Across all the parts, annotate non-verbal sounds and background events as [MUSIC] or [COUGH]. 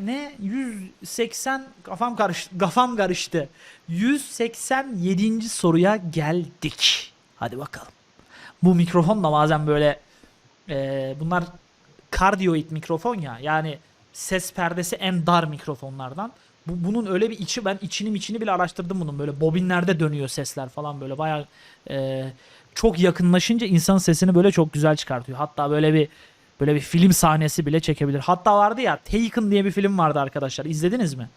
ne ne 180 kafam karıştı kafam karıştı. 187. soruya geldik. Hadi bakalım. Bu mikrofon da bazen böyle e, bunlar kardioid mikrofon ya. Yani ses perdesi en dar mikrofonlardan. Bu, bunun öyle bir içi ben içini içini bile araştırdım bunun böyle bobinlerde dönüyor sesler falan böyle bayağı e, çok yakınlaşınca insanın sesini böyle çok güzel çıkartıyor. Hatta böyle bir böyle bir film sahnesi bile çekebilir. Hatta vardı ya Taken diye bir film vardı arkadaşlar. İzlediniz mi?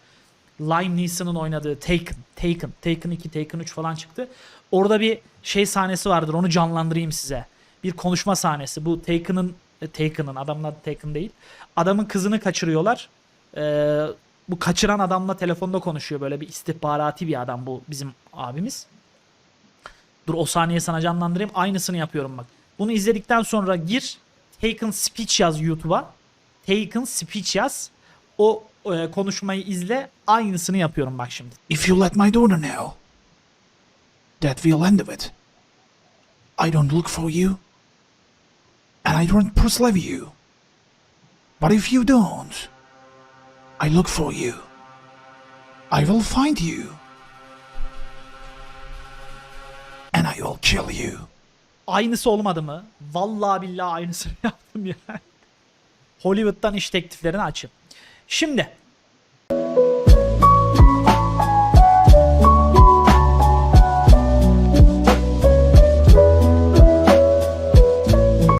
Liam Neeson'un oynadığı Taken, Taken, Taken 2, Taken 3 falan çıktı. Orada bir şey sahnesi vardır. Onu canlandırayım size. Bir konuşma sahnesi. Bu Taken'ın e, Taken'ın adamın adı Taken değil. Adamın kızını kaçırıyorlar. Ee, bu kaçıran adamla telefonda konuşuyor. Böyle bir istihbarati bir adam bu bizim abimiz. Dur o sahneyi sana canlandırayım. Aynısını yapıyorum bak. Bunu izledikten sonra gir. Taken Speech yaz YouTube'a. Taken Speech yaz. O e, konuşmayı izle. Aynısını yapıyorum bak şimdi. If you let my daughter know, that will end of it. I don't look for you, and I don't pursue you. But if you don't, I look for you. I will find you, and I will kill you. Aynısı olmadı mı? Vallahi billahi aynısını [LAUGHS] yaptım ya. Hollywood'dan iş tekliflerini açın. Şimdi